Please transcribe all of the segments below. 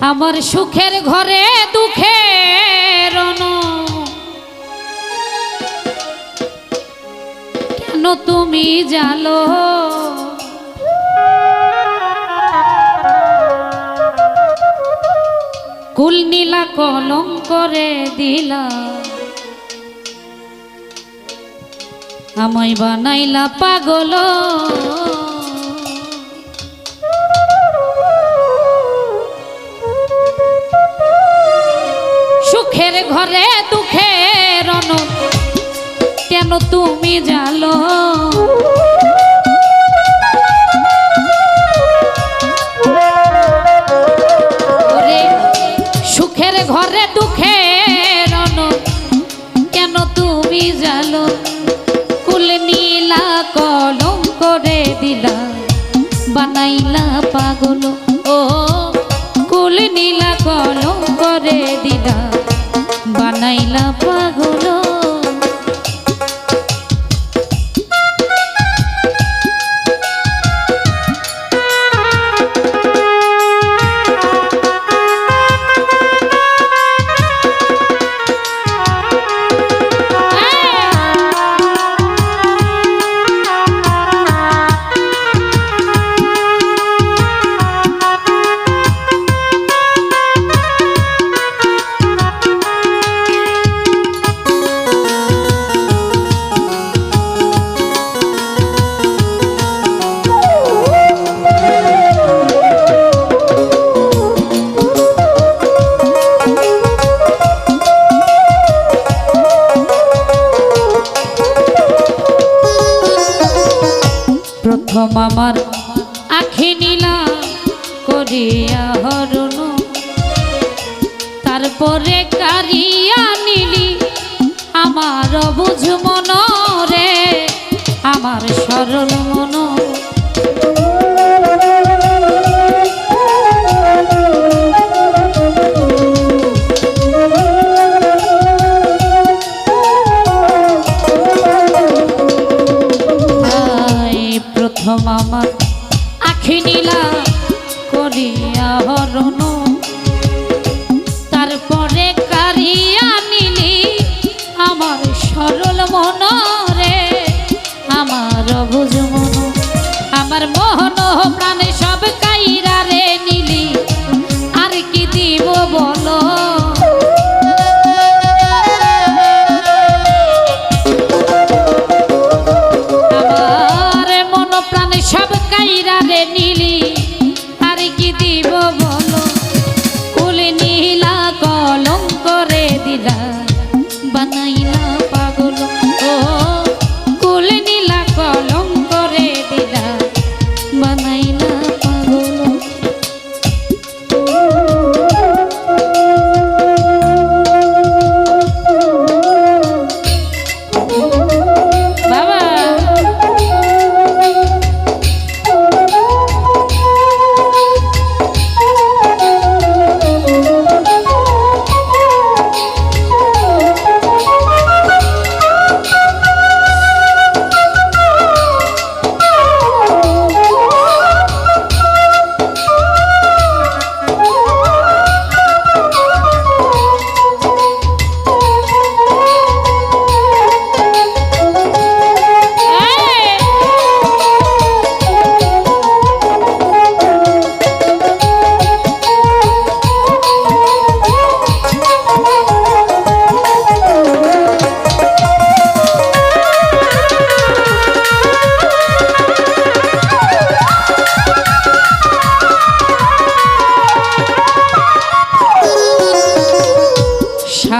আমার সুখের ঘরে দুঃখের কেন তুমি জালো? কুল নীলা কলম করে দিলা। আমায় বানাইলা পাগল। ঘরে দুঃখের অনু কেন তুমি জালো সুখের ঘরে দুঃখের অনু কেন তুমি জালো কুল নীলা কলম করে দিলা, বানাইলা পাগল। ও কুল নীলা কলম করে দিলা। বানাইলা পাগল আমার আখি নীলা করিয়া হরণ। তারপরে কারিয়া নীলি, আমার বুঝ মন রে আমার সরল মন সব কাইরা রে নীলি। আর কি দিব বলো? আমার সব কাইরা রে নীলি।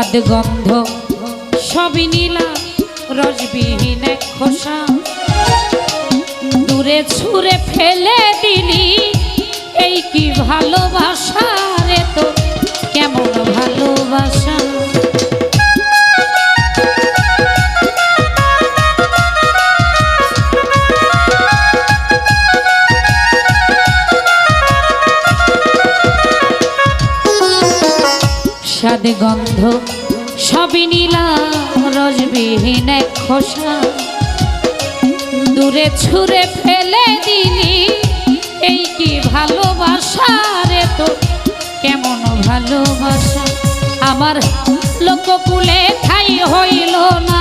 স্বাদ গন্ধ সবই নীলা রসবিহীন খোসা। দূরে ছুঁড়ে ফেলে দিলি স্বাদ গন্ধ, সবই নিলাম, রসবিহীন এক খোসা। দূরে ছুঁড়ে ফেলে দিলি, এই কি ভালোবাসা রে তো কেমন ভালোবাসা? আমার লোককুলে ঠাই হইল না,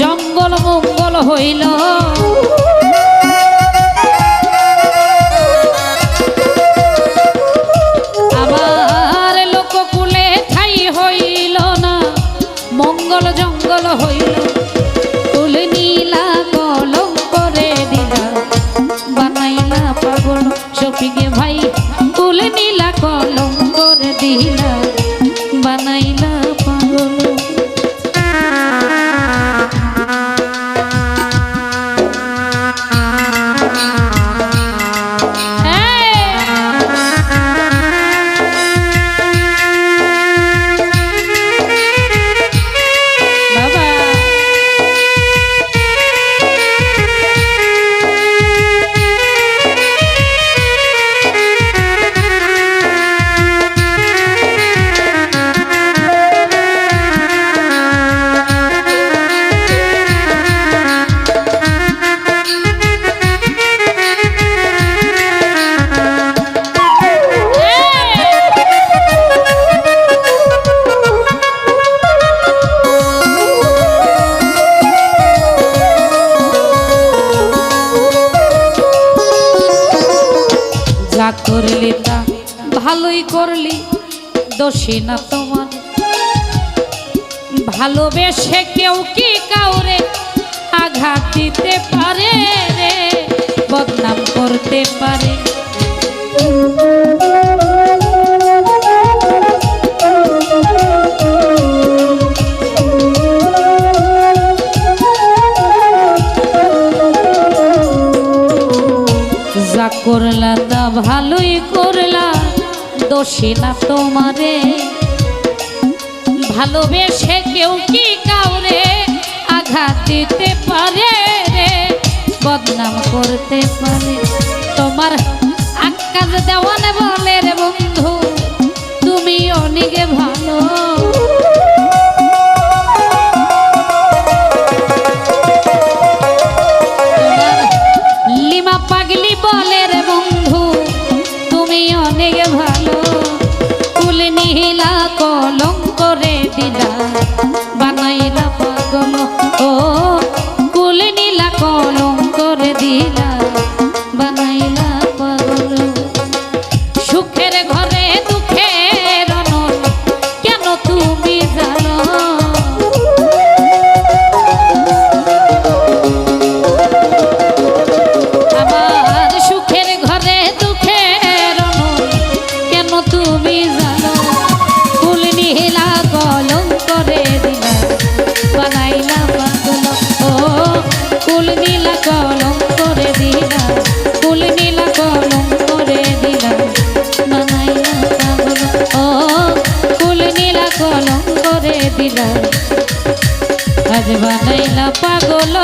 জঙ্গল মঙ্গল হইল। বানাইলা করলি দোষী না তোমার। ভালোবেসে কেউ কি কাউরে আঘাত দিতে পারে রে? বদনাম করতে পারে। করলা দোষে তোমারে। ভালোবেসে কেউ কি কাউরে আঘাত দিতে পারে রে? বদনাম করতে পারে। তোমার আকাশ দেওয়ান বলে রে বন্ধু তুমি অনেকে ভালো আজ বানাইলা পাগল